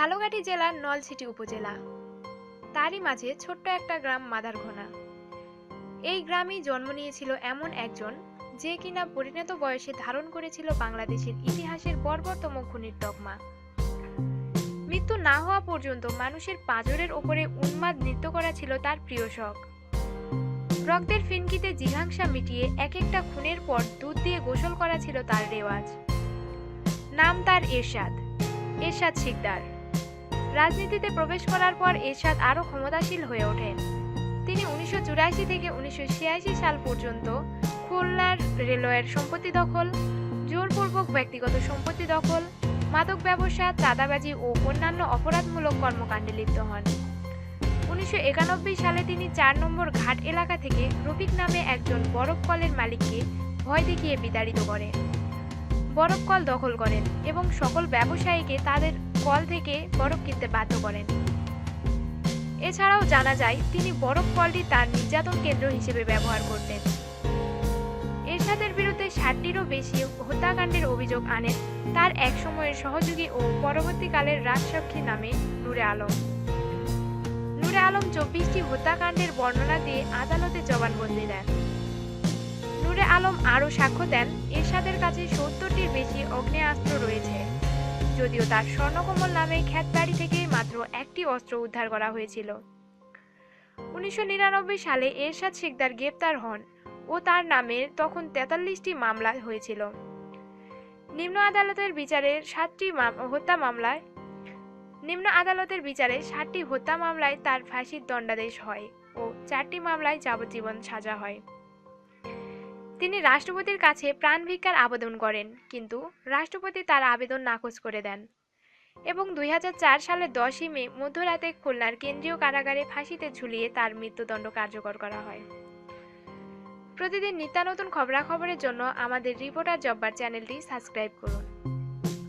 নলছিটি উপজেলা। তারই মাঝে ছোট্ট একটা গ্রাম মাদারঘোনা। এই গ্রামেই জন্ম নিয়েছিল এমন একজন যে কিনা পরিণত বয়সে ধারণ করেছিল বাংলাদেশের ইতিহাসের বর্বরতম খুনির তকমা। মৃত্যু না হওয়া পর্যন্ত মানুষের পাঁজরের ওপরে উন্মাদ নৃত্য করা ছিল তার প্রিয় শখ। রক্তের ফিনকিতে জিঘাংসা মিটিয়ে এক একটা খুনের পর দুধ দিয়ে গোসল করা ছিল তার রেওয়াজ। নাম তার এরশাদ এরশাদ শিকদার। রাজনীতিতে প্রবেশ করার পর এরশাদ আরও ক্ষমতাশীল হয়ে ওঠেন। তিনি উনিশশো চুরাশি থেকে উনিশশো ছিয়াশি সাল পর্যন্ত খুলনার রেলওয়ের সম্পত্তি দখল, জোরপূর্বক ব্যক্তিগত সম্পত্তি দখল, মাদক ব্যবসা, চাঁদাবাজি ও অন্যান্য অপরাধমূলক কর্মকাণ্ডে লিপ্ত হন। উনিশশো একানব্বই সালে তিনি চার নম্বর ঘাট এলাকা থেকে রফিক নামে একজন বরফ কলের মালিককে ভয় দেখিয়ে বিতাড়িত করেন। বরফ কল দখল করেন এবং সকল ব্যবসায়ীকে তাদের কল থেকে বরফ কিনতে বাধ্য করেন। এছাড়াও জানা যায়, তিনি বরফ কলটি তার নির্যাতন কেন্দ্র হিসেবে ব্যবহার করতেন। এরশাদের বিরুদ্ধে ষাটটিরও বেশি হত্যাকাণ্ডের অভিযোগ আনেন। তার এক সময়ের সহযোগী ও পরবর্তীকালের রাজসাক্ষী নামে নূরে আলম। নূরে আলম চব্বিশটি হত্যাকাণ্ডের বর্ণনা দিয়ে আদালতে জবানবন্দি দেন। নূরে আলম আরও সাক্ষ্য দেন, এরশাদের কাছে সত্তরটির বেশি অগ্নেয়াস্ত্র রয়েছে। যদিও তার স্বর্ণকমল নামে খ্যাত বাড়ি থেকেই মাত্র একটি অস্ত্র উদ্ধার করা হয়েছিল। উনিশশো নিরানব্বই সালে এরশাদ শিকদার গ্রেপ্তার হন ও তার নামে তখন তেতাল্লিশটি মামলা হয়েছিল। নিম্ন আদালতের বিচারে সাতটি হত্যা মামলায় নিম্ন আদালতের বিচারে ষাটটি হত্যা মামলায় তার ফাঁসির দণ্ডাদেশ হয় ও চারটি মামলায় যাবজ্জীবন সাজা হয়। তিনি রাষ্ট্রপতির কাছে প্রাণ ভিক্ষার আবেদন করেন, কিন্তু রাষ্ট্রপতি তার আবেদন নাকচ করে দেন এবং দুই হাজার চার সালের দশই মে মধ্যরাতে খুলনার কেন্দ্রীয় কারাগারে ফাঁসিতে ঝুলিয়ে তার মৃত্যুদণ্ড কার্যকর করা হয়। প্রতিদিন নিত্যানতুন খবরাখবরের জন্য আমাদের রিপোর্টার জব্বার চ্যানেলটি সাবস্ক্রাইব করুন।